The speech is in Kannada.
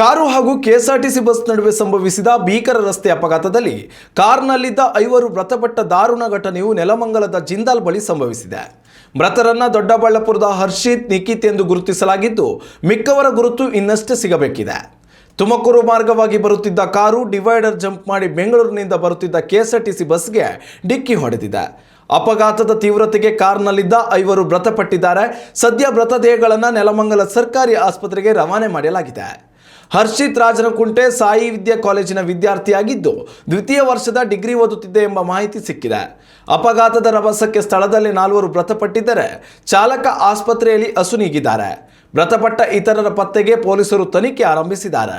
ಕಾರು ಹಾಗೂ ಕೆಎಸ್ಆರ್ಟಿಸಿ ಬಸ್ ನಡುವೆ ಸಂಭವಿಸಿದ ಭೀಕರ ರಸ್ತೆ ಅಪಘಾತದಲ್ಲಿ ಕಾರ್ನಲ್ಲಿದ್ದ ಐವರು ಮೃತಪಟ್ಟ ದಾರುಣ ಘಟನೆಯು ನೆಲಮಂಗಲದ ಜಿಂದಾಲ್ ಬಳಿ ಸಂಭವಿಸಿದೆ. ಮೃತರನ್ನ ದೊಡ್ಡಬಳ್ಳಾಪುರದ ಹರ್ಷಿತ್, ನಿಖಿತ್ ಎಂದು ಗುರುತಿಸಲಾಗಿದ್ದು, ಮಿಕ್ಕವರ ಗುರುತು ಇನ್ನಷ್ಟೇ ಸಿಗಬೇಕಿದೆ. ತುಮಕೂರು ಮಾರ್ಗವಾಗಿ ಬರುತ್ತಿದ್ದ ಕಾರು ಡಿವೈಡರ್ ಜಂಪ್ ಮಾಡಿ ಬೆಂಗಳೂರಿನಿಂದ ಬರುತ್ತಿದ್ದ ಕೆಎಸ್ಆರ್ಟಿಸಿ ಬಸ್ಗೆ ಡಿಕ್ಕಿ ಹೊಡೆದಿದೆ. ಅಪಘಾತದ ತೀವ್ರತೆಗೆ ಕಾರ್ನಲ್ಲಿದ್ದ ಐವರು ಮೃತಪಟ್ಟಿದ್ದಾರೆ. ಸದ್ಯ ಮೃತದೇಹಗಳನ್ನು ನೆಲಮಂಗಲ ಸರ್ಕಾರಿ ಆಸ್ಪತ್ರೆಗೆ ರವಾನೆ ಮಾಡಲಾಗಿದೆ. ಹರ್ಷಿತ್ ರಾಜನಕುಂಟೆ ಸಾಯಿ ವಿದ್ಯಾ ಕಾಲೇಜಿನ ವಿದ್ಯಾರ್ಥಿಯಾಗಿದ್ದು ದ್ವಿತೀಯ ವರ್ಷದ ಡಿಗ್ರಿ ಓದುತ್ತಿದ್ದೆ ಎಂಬ ಮಾಹಿತಿ ಸಿಕ್ಕಿದೆ. ಅಪಘಾತದ ರಭಸಕ್ಕೆ ಸ್ಥಳದಲ್ಲಿ ನಾಲ್ವರು ಮೃತಪಟ್ಟಿದ್ದರೆ ಚಾಲಕ ಆಸ್ಪತ್ರೆಯಲ್ಲಿ ಅಸುನೀಗಿದ್ದಾರೆ ಮೃತಪಟ್ಟ ಇತರರ ಪತ್ತೆಗೆ ಪೊಲೀಸರು ತನಿಖೆ ಆರಂಭಿಸಿದ್ದಾರೆ.